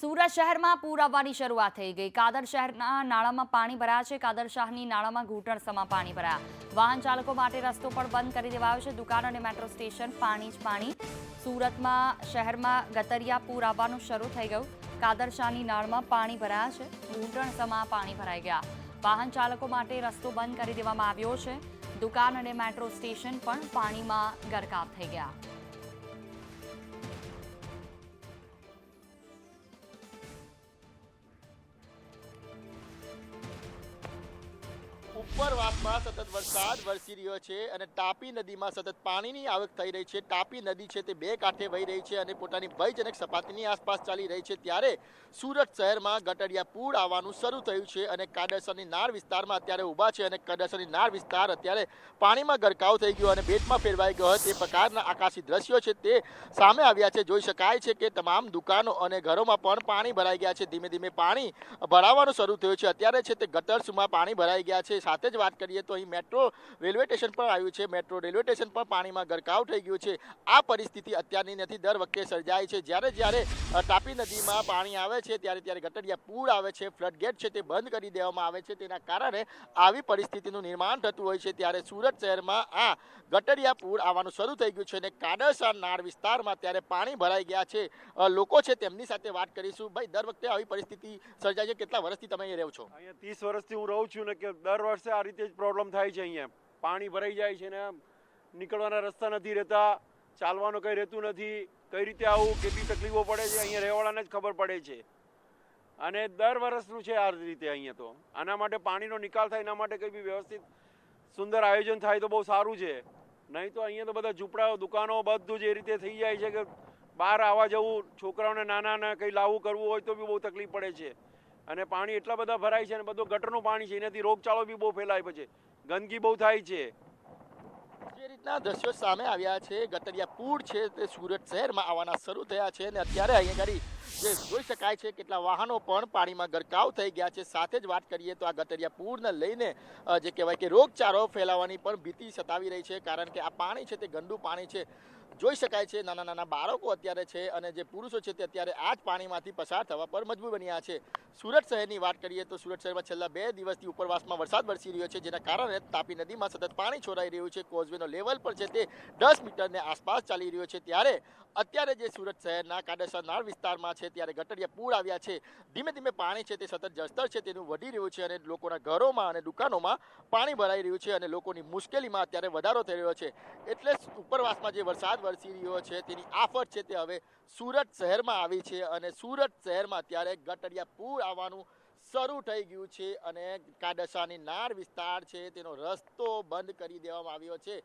સુરત શહેરમાં પૂર આવવાની શરૂઆત થઈ ગઈ. કાદર શહેરના નાળામાં પાણી ભરાયા છે. કાદર શાહની નાળામાં ઘૂંટણસમાં પાણી ભરાયા. વાહન ચાલકો માટે રસ્તો પણ બંધ કરી દેવાયો છે. દુકાન અને મેટ્રો સ્ટેશન પાણી જ પાણી. સુરતમાં શહેરમાં ગતરિયા પૂર આવવાનું શરૂ થઈ ગયું. કાદર શાહની નાળમાં પાણી ભરાયા છે. ઘૂંટણસમાં પાણી ભરાઈ ગયા. વાહન ચાલકો માટે રસ્તો બંધ કરી દેવામાં આવ્યો છે. દુકાન અને મેટ્રો સ્ટેશન પણ પાણીમાં ગરકાવ થઈ ગયા. ઉપરવાસમાં સતત વરસાદ, વરસી રહ્યો છે અને તાપી નદીમાં સતત પાણીની આવક થઈ રહી છે. તાપી નદી છે તે બે કાંઠે વહી રહી છે અને પોતાની ભયજનક સપાટીની આસપાસ ચાલી રહી છે. ત્યારે સુરત શહેરમાં ગટરિયા પૂર આવવાનું શરૂ થયું છે અને કાડેસરની નાર વિસ્તારમાં અત્યારે ઊભા છે અને કાડેસરની નાર વિસ્તાર અત્યારે પાણીમાં ગરકાવ થઈ ગયો અને બેટમાં ફેરવાઈ ગયો. તે પ્રકારના આકાશી દ્રશ્યો છે તે સામે આવ્યા છે. જોઈ શકાય છે કે તમામ દુકાનો અને ઘરોમાં પણ પાણી ભરાઈ ગયા છે. ધીમે ધીમે પાણી ભરાવાનું શરૂ થયું છે. અત્યારે છે તે ગટર સુમાં પાણી ભરાઈ ગયા છે. સાથે જ વાત કરીએ તો અહીં મેટ્રો રેલવે સ્ટેશન પણ આવ્યું છે. મેટ્રો રેલવે સ્ટેશન પણ પાણીમાં ગરકાવ થઈ ગયું છે. આ પરિસ્થિતિ અત્યારની નથી. દર વખતે સર્જાય છે. જ્યારે જ્યારે તાપી નદીમાં પાણી આવે છે, ત્યારે ત્યારે ગટરિયા પૂર આવે છે. ફ્લડ ગેટ છે તે બંધ કરી દેવામાં આવે છે. તેના કારણે આવી પરિસ્થિતિનું નિર્માણ થતું હોય છે. ત્યારે સુરત શહેરમાં આ ગટરિયા પૂર આવવાનું શરૂ થઈ ગયું છે અને કાડસા નાળ વિસ્તારમાં ત્યારે પાણી ભરાઈ ગયા છે. લોકો છે તેમની સાથે વાત કરીશું. ભાઈ, દર વખતે આવી પરિસ્થિતિ સર્જાય છે. કેટલા વર્ષથી તમે અહીં રહો છો? અહીંયા ત્રીસ વર્ષથી હું રહું છું ને કે દર વર્ષે આ રીતે જ પ્રોબ્લેમ થાય છે અહીંયા. પાણી ભરાઈ જાય છે ને નીકળવાના રસ્તા નથી રહેતા, ચાલવાનું કંઈ રહેતું નથી. કઈ રીતે આવું કેટલી તકલીફો પડે છે અહીંયા રહેવાળાને જ ખબર પડે છે. અને દર વર્ષનું છે આ રીતે અહીંયા તો. આના માટે પાણીનો નિકાલ થાય, એના માટે કંઈ બી વ્યવસ્થિત સુંદર આયોજન થાય તો બહુ સારું છે. નહીં તો અહીંયા તો બધા ઝૂંપડાઓ, દુકાનો બધું જ એ રીતે થઈ જાય છે કે બહાર આવવા જવું, છોકરાઓને નાના નાના કંઈ લાવવું, કરવું હોય તો બી બહુ તકલીફ પડે છે. અને પાણી એટલા બધા ભરાય છે અને બધું ગટરનું પાણી છે, એનાથી રોગચાળો બી બહુ ફેલાય પછી. ગંદકી બહુ થાય છે. જે રીતના દ્રશ્યો સામે આવ્યા છે, ગટરિયા પૂર છે તે સુરત શહેરમાં આવવાના શરૂ થયા છે અને અત્યારે અહીંયા ગાડી જે જોઈ શકાય છે કેટલા વાહનો પણ પાણીમાં ગરકાવ થઈ ગયા છે. સાથે જ વાત કરીએ તો આ ગટરિયા પૂરને લઈને જે કહેવાય કે રોગચાળો ફેલાવાની પણ ભીતિ સતાવી રહી છે, કારણ કે આ પાણી છે તે ગંદુ પાણી છે. જોઈ શકાય છે, નાના નાના બાળકો અત્યારે છે અને જે પુરુષો છે તે અત્યારે આ જ પાણીમાંથી પસાર થવા પર મજબૂર બન્યા છે. સુરત શહેરની વાત કરીએ તો સુરત શહેરમાં છેલ્લા બે દિવસથી ઉપરવાસમાં વરસાદ વરસી રહ્યો છે, જેના કારણે તાપી નદીમાં સતત પાણી છોડાઈ રહ્યું છે. કોઝવેનો લેવલ પણ છે તે દસ મીટરને આસપાસ ચાલી રહ્યો છે. ત્યારે અત્યારે જે સુરત શહેરના કાડેસર નાળ વિસ્તારમાં છે, ત્યારે ગટરિયા પૂર આવ્યા છે. ધીમે ધીમે પાણી છે તે સતત જળસ્તર છે તેનું વધી રહ્યું છે અને લોકોના ઘરોમાં અને દુકાનોમાં પાણી ભરાઈ રહ્યું છે અને લોકોની મુશ્કેલીમાં અત્યારે વધારો થઈ રહ્યો છે. એટલે ઉપરવાસમાં જે વરસાદ વરસી રહ્યો છે, તેની આફત છે તે હવે સુરત શહેરમાં આવી છે અને સુરત શહેરમાં અત્યારે ગટરિયા પૂર આવવાનું શરૂ થઈ ગયું છે અને કાડસાની નાર વિસ્તાર છે, તેનો રસ્તો બંધ કરી દેવામાં આવ્યો છે.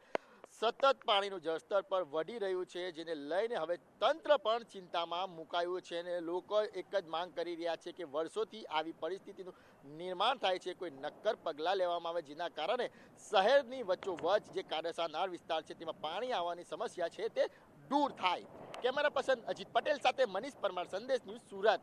સતત પાણીનું જળસ્તર પણ વધી રહ્યું છે, જેને લઈને હવે તંત્ર પણ ચિંતામાં મુકાયું છે અને લોકો એક જ માંગ કરી રહ્યા છે કે વર્ષોથી આવી પરિસ્થિતિનું નિર્માણ થાય છે, કોઈ નક્કર પગલાં લેવામાં આવે જેના કારણે શહેરની વચ્ચોવચ જે કાડસાનાર વિસ્તાર છે તેમાં પાણી આવવાની સમસ્યા છે તે દૂર થાય. કેમેરા પર્સન અજીત પટેલ સાથે મનીષ પરમાર, સંદેશ ન્યૂઝ સુરત.